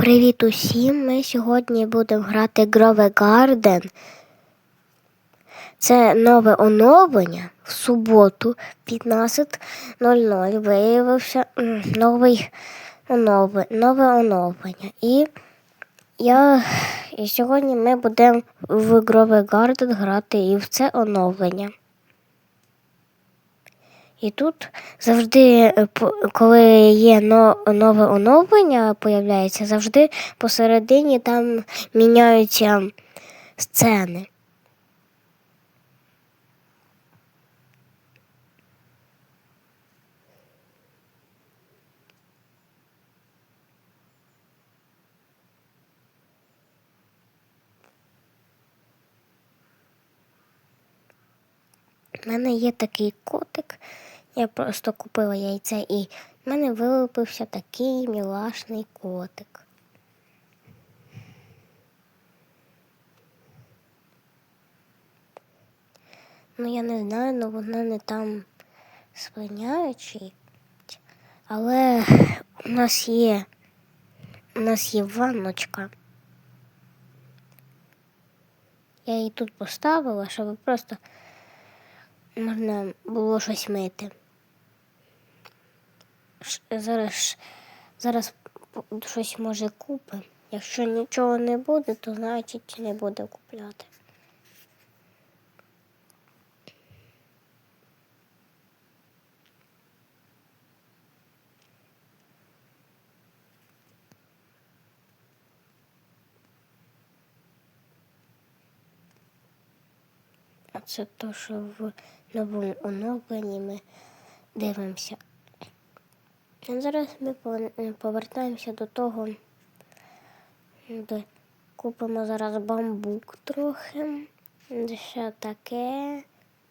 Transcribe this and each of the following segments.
Привіт усім! Ми сьогодні будемо грати Grove Garden. Це нове оновлення в суботу 15.00 виявився новий оновлення, нове оновлення. І я і сьогодні ми будемо в Grove Garden грати і в це оновлення. І тут завжди, е, коли є но- нове оновлення, появляється, завжди посередині там міняються сцени. У мене є такий котик. Я просто купила яйце і в мене вилупився такий мілашний котик. Ну, я не знаю, ну вона не там свинячий. Але у нас є у нас є ванночка. Я її тут поставила, щоб просто можна було щось мити. Зараз, зараз щось може купи. Якщо нічого не буде, то значить не буде купляти. А це то, що в новому оновленні ми дивимося. А зараз ми повертаємося до того, де купимо зараз бамбук трохи. Ще таке.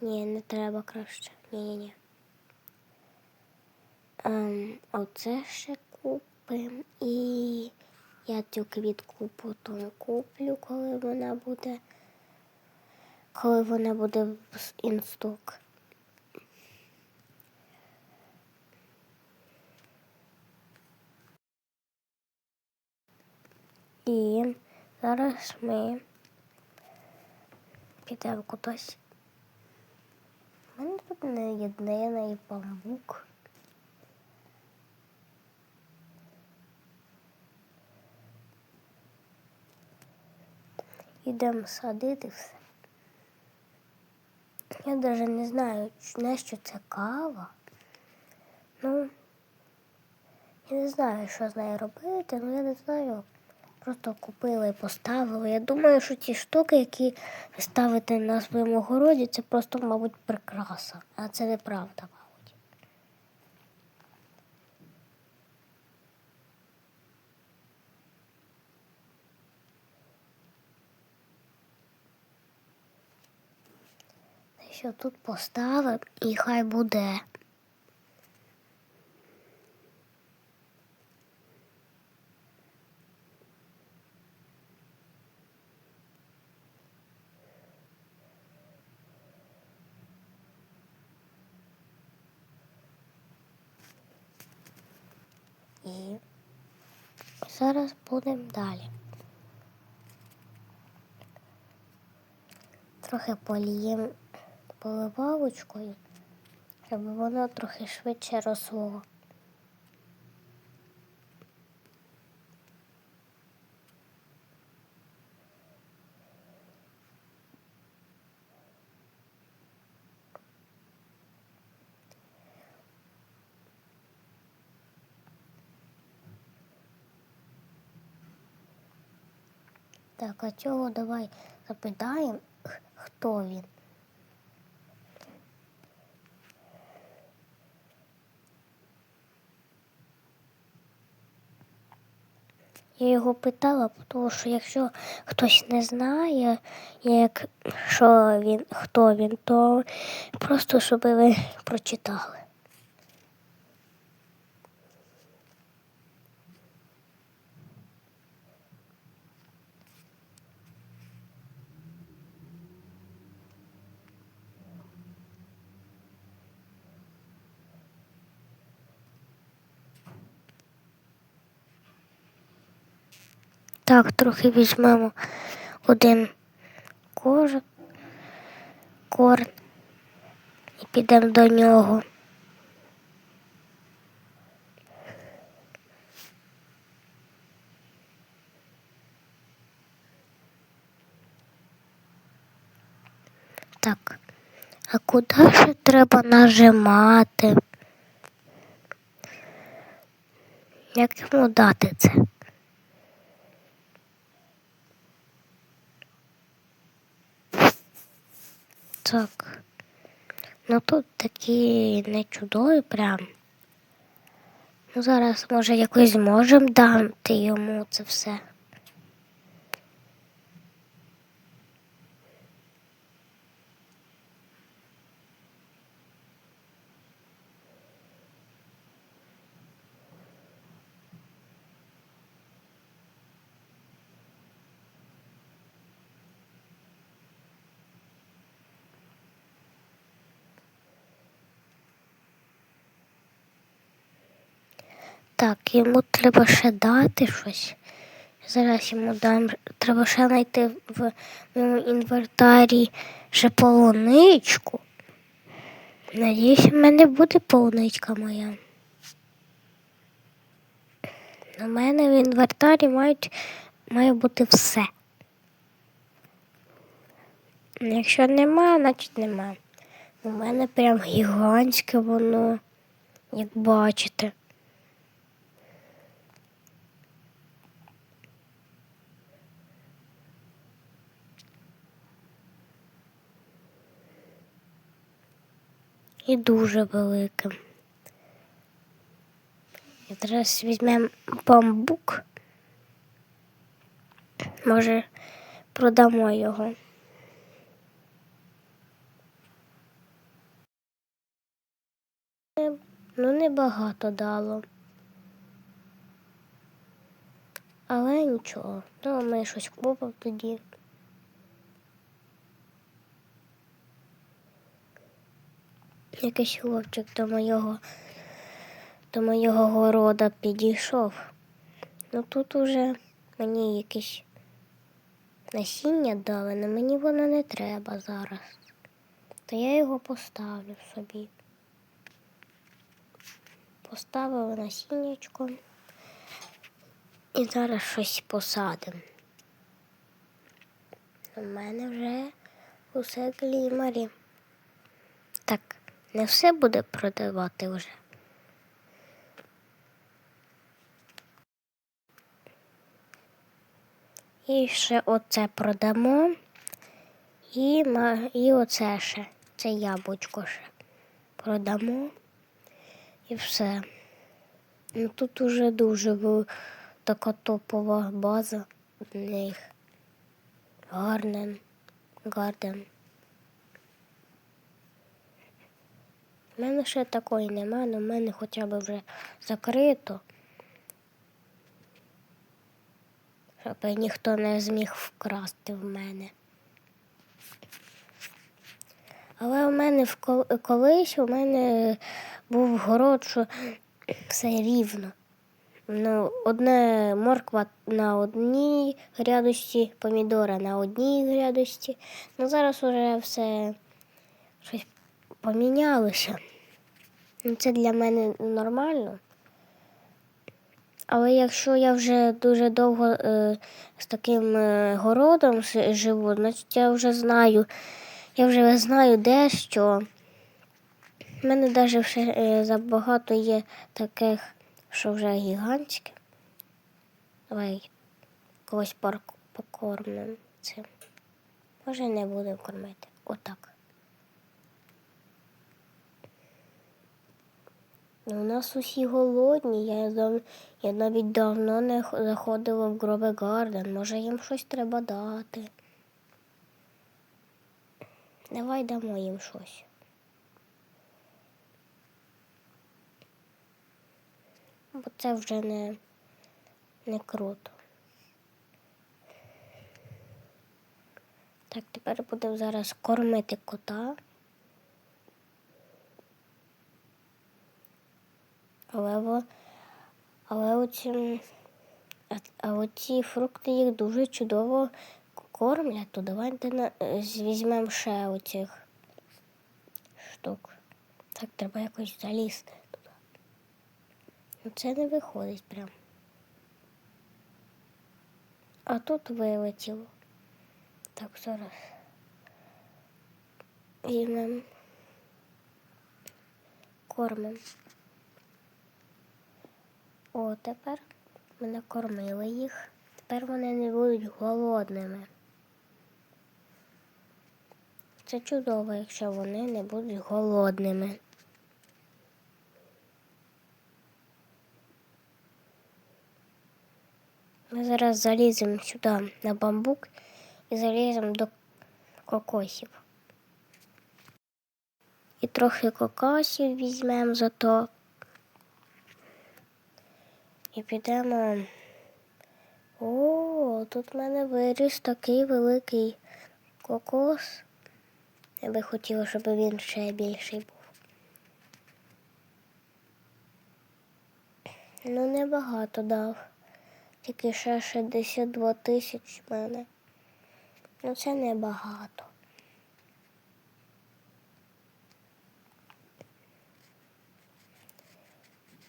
Ні, не треба краще. Ні-ні-ні. Ем, оце ще купимо. І я цю квітку потім куплю, коли вона буде. Коли вона буде в інсток. І зараз ми підемо кудись. У мене тут не єдиний бамбук. Ідемо садити все. Я навіть не знаю, на що це кава. Ну, я не знаю, що з нею робити, ну я не знаю. Просто купила і поставила. Я думаю, що ті штуки, які ви ставите на своєму городі, це просто, мабуть, прикраса. А це неправда, мабуть. Що тут поставив і хай буде. Зараз будемо далі. Трохи поліємо поливалочкою, щоб воно трохи швидше росло. Так, а цього давай запитаємо, хто він. Я його питала, тому що якщо хтось не знає, як, що він, хто він, то просто щоб ви прочитали. Так, трохи візьмемо один кожик, корн і підемо до нього. Так, а куди ще треба нажимати? Як йому дати це? Так. Ну тут такі не чудові прям. Ну зараз, може, якось зможемо дати йому це все. Так, йому треба ще дати щось. Зараз йому дам. Треба ще знайти в моєму інвентарі ще полуничку. Надіюсь, в мене буде полуничка моя. У мене в інвентарі мають, має бути все. Якщо нема, значить нема. У мене прям гігантське воно, як бачите. І дуже велике. І зараз візьмемо бамбук. Може, продамо його. Ну, небагато дало. Але нічого. Ну, ми щось купимо тоді. Якийсь хлопчик до моєго, до моєго города підійшов. Ну тут уже мені якесь насіння дали, але мені воно не треба зараз. То я його поставлю собі. Поставила насіннячко і зараз щось посадимо. У мене вже усе клімарі. Так, не все буде продавати вже. І ще оце продамо. І, і оце ще. Це яблучко ще продамо. І все. Ну, тут уже дуже така топова база в них. Гарнен. Гарден. У мене ще такої немає, але в мене хоча б вже закрито. Щоб ніхто не зміг вкрасти в мене. Але у мене в колись у мене був город, що все рівно. Ну, одне морква на одній грядочці, помідора на одній грядочці. Ну зараз уже все щось помінялося. Ну, Це для мене нормально. Але якщо я вже дуже довго е, з таким е, городом живу, значить я вже знаю, я вже знаю де що. У мене навіть е, забагато є таких, що вже гігантське. Давай когось покормимо цим. Може не будемо кормити. Отак. У нас усі голодні. Я, зав- я навіть давно не заходила в Гробе Гарден. Може їм щось треба дати. Давай дамо їм щось. Бо це вже не, не круто. Так, тепер будемо зараз кормити кота. Але, але оцім А, а оці фрукти їх дуже чудово кормлять, то давайте на, е, візьмемо ще оцих штук. Так, треба якось залізти туди. Ну це не виходить прям. А тут вилетіло. Так, зараз. Візьмемо. Кормимо. О, тепер ми накормили їх. Тепер вони не будуть голодними. Це чудово, якщо вони не будуть голодними. Ми зараз заліземо сюди на бамбук і заліземо до кокосів. І трохи кокосів візьмемо зато. І підемо. О, тут в мене виріс такий великий кокос. Я би хотіла, щоб він ще більший був. Ну, небагато дав. Тільки ще 62 тисяч в мене. Ну, це небагато.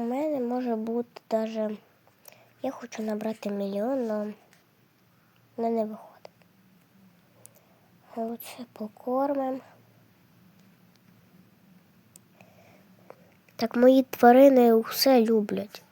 У мене може бути даже. Я хочу набрати мільйон, але мене не виходить. Лучше покормимо. Так мої тварини все люблять.